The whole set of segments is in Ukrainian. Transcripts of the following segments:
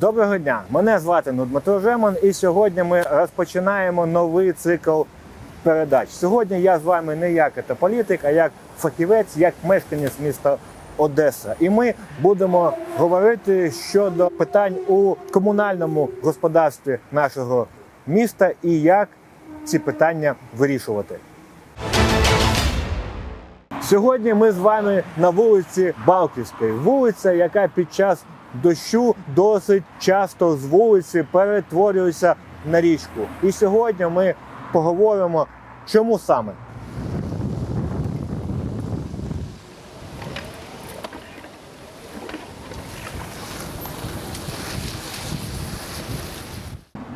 Доброго дня! Мене звати Дмитро Жеман, і сьогодні ми розпочинаємо новий цикл передач. Сьогодні я з вами не як політик, а як фахівець, як мешканець міста Одеса. І ми будемо говорити щодо питань у комунальному господарстві нашого міста і як ці питання вирішувати. Сьогодні ми з вами на вулиці Балківської. Вулиця, яка під час дощу досить часто з вулиці перетворюється на річку. І сьогодні ми поговоримо, чому саме.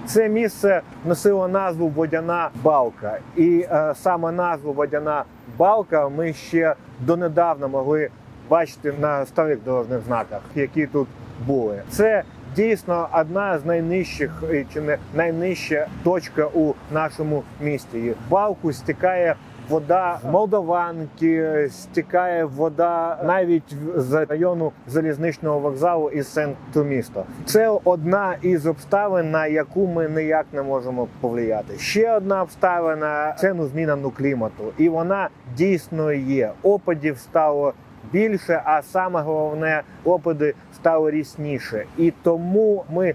Це місце носило назву Водяна балка, і е, саме назву Водяна балка ми ще донедавна могли бачити на старих дорожніх знаках, які тут були. Це дійсно одна з найнижчих е, чи не найнижча точка у нашому місті. В балку стікає вода Молдаванки, стікає вода навіть з району залізничного вокзалу із центру міста. Це одна із обставин, на яку ми ніяк не можемо повлияти. Ще одна обставина це ну, зміна ну, клімату, і вона дійсно є. Опадів стало більше, а саме головне, опади стали рісніше. І тому ми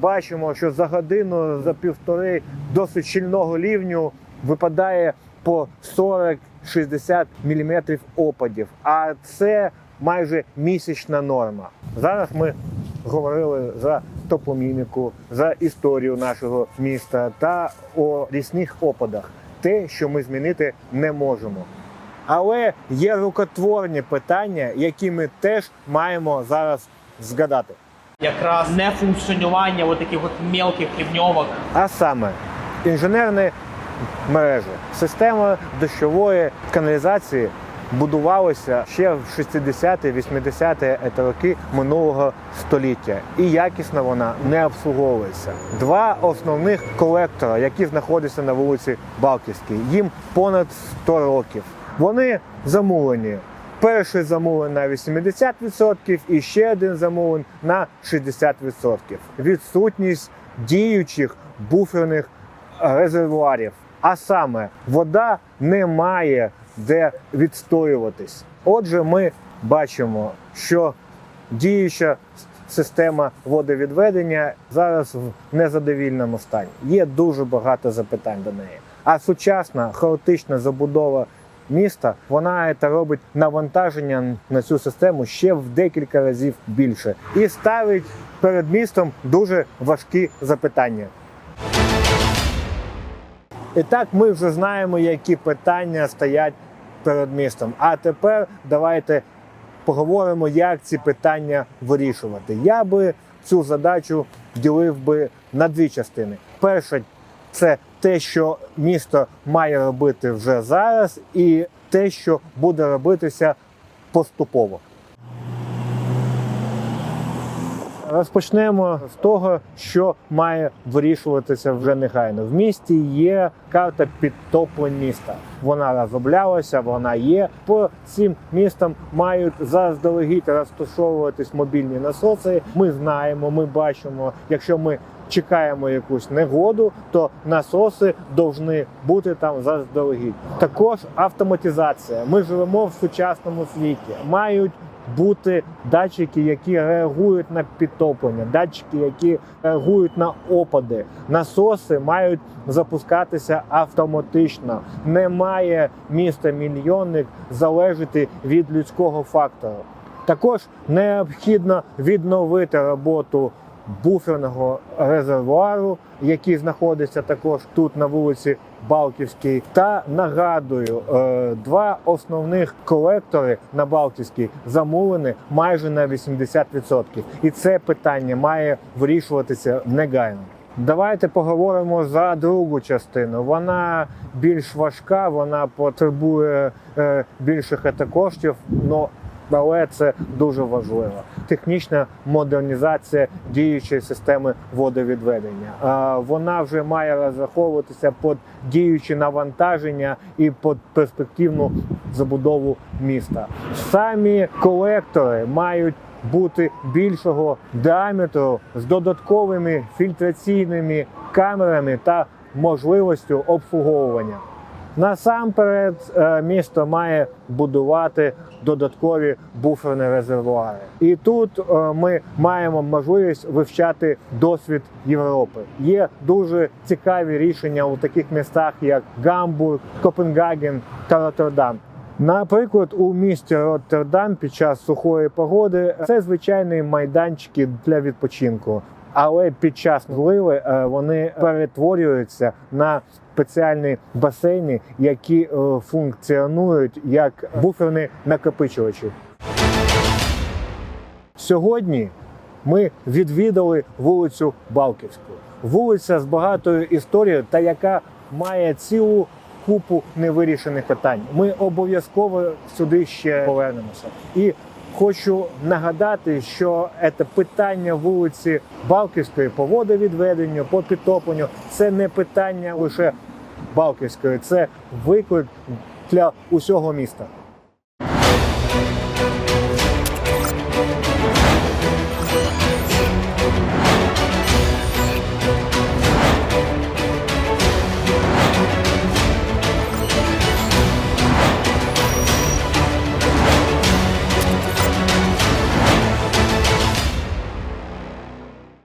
бачимо, що за годину, за півтори досить щільного лівню випадає по 40-60 мм опадів. А це майже місячна норма. Зараз ми говорили за топоміміку, за історію нашого міста та о рісних опадах. Те, що ми змінити не можемо. Але є рукотворні питання, які ми теж маємо зараз згадати. якраз нефункціонування от таких от мелких рівньовок. А саме інженерні мережі. Система дощової каналізації будувалася ще в 60-80-ті роки минулого століття, і якісно вона не обслуговується. Два основних колектора, які знаходяться на вулиці Балківській, їм понад 100 років. Вони замулені. Перший замовлений на 80% і ще один замовлений на 60%. Відсутність діючих буферних резервуарів. А саме вода не має де відстоюватись. Отже, ми бачимо, що діюча система водовідведення зараз в незадовільному стані. Є дуже багато запитань до неї. А сучасна хаотична забудова міста вона це робить навантаження на цю систему ще в декілька разів більше і ставить перед містом дуже важкі запитання. І так ми вже знаємо, які питання стоять перед містом. А тепер давайте поговоримо, як ці питання вирішувати. Я би цю задачу ділив би на дві частини. Перша це те, що місто має робити вже зараз, і те, що буде робитися поступово. Розпочнемо з того, що має вирішуватися вже негайно. В місті є карта підтоплень міста. Вона розроблялася, вона є. По цим містам мають заздалегідь розташовуватись мобільні насоси. Ми знаємо, ми бачимо, якщо ми чекаємо якусь негоду, то насоси повинні бути там заздалегідь. Також автоматизація. Ми живемо в сучасному світі. Мають бути датчики, які реагують на підтоплення, датчики, які реагують на опади. Насоси мають запускатися автоматично. Немає міста мільйонник залежати від людського фактору. Також необхідно відновити роботу буферного резервуару, який знаходиться також тут на вулиці Балтівській. Та нагадую, е, два основних колектори на Балтівській замовлені майже на 80%. І це питання має вирішуватися негайно. Давайте поговоримо за другу частину. Вона більш важка, вона потребує е, більших ета коштів. але це дуже важливо. Технічна модернізація діючої системи водовідведення. Вона вже має розраховуватися під діючі навантаження і під перспективну забудову міста. Самі колектори мають бути більшого діаметру з додатковими фільтраційними камерами та можливістю обслуговування. Насамперед, е, місто має будувати додаткові буферні резервуари. І тут е, ми маємо можливість вивчати досвід Європи. Є дуже цікаві рішення у таких містах, як Гамбург, Копенгаген та Роттердам. Наприклад, у місті Роттердам під час сухої погоди це звичайні майданчики для відпочинку. Але під час зливи е, вони перетворюються на спеціальні басейни, які е, функціонують як буферні накопичувачі. Сьогодні ми відвідали вулицю Балківську. Вулиця з багатою історією та яка має цілу купу невирішених питань. Ми обов'язково сюди ще повернемося. І хочу нагадати, що це питання вулиці Балківської по водовідведенню, по підтопленню це не питання лише Балківської, це виклик для усього міста.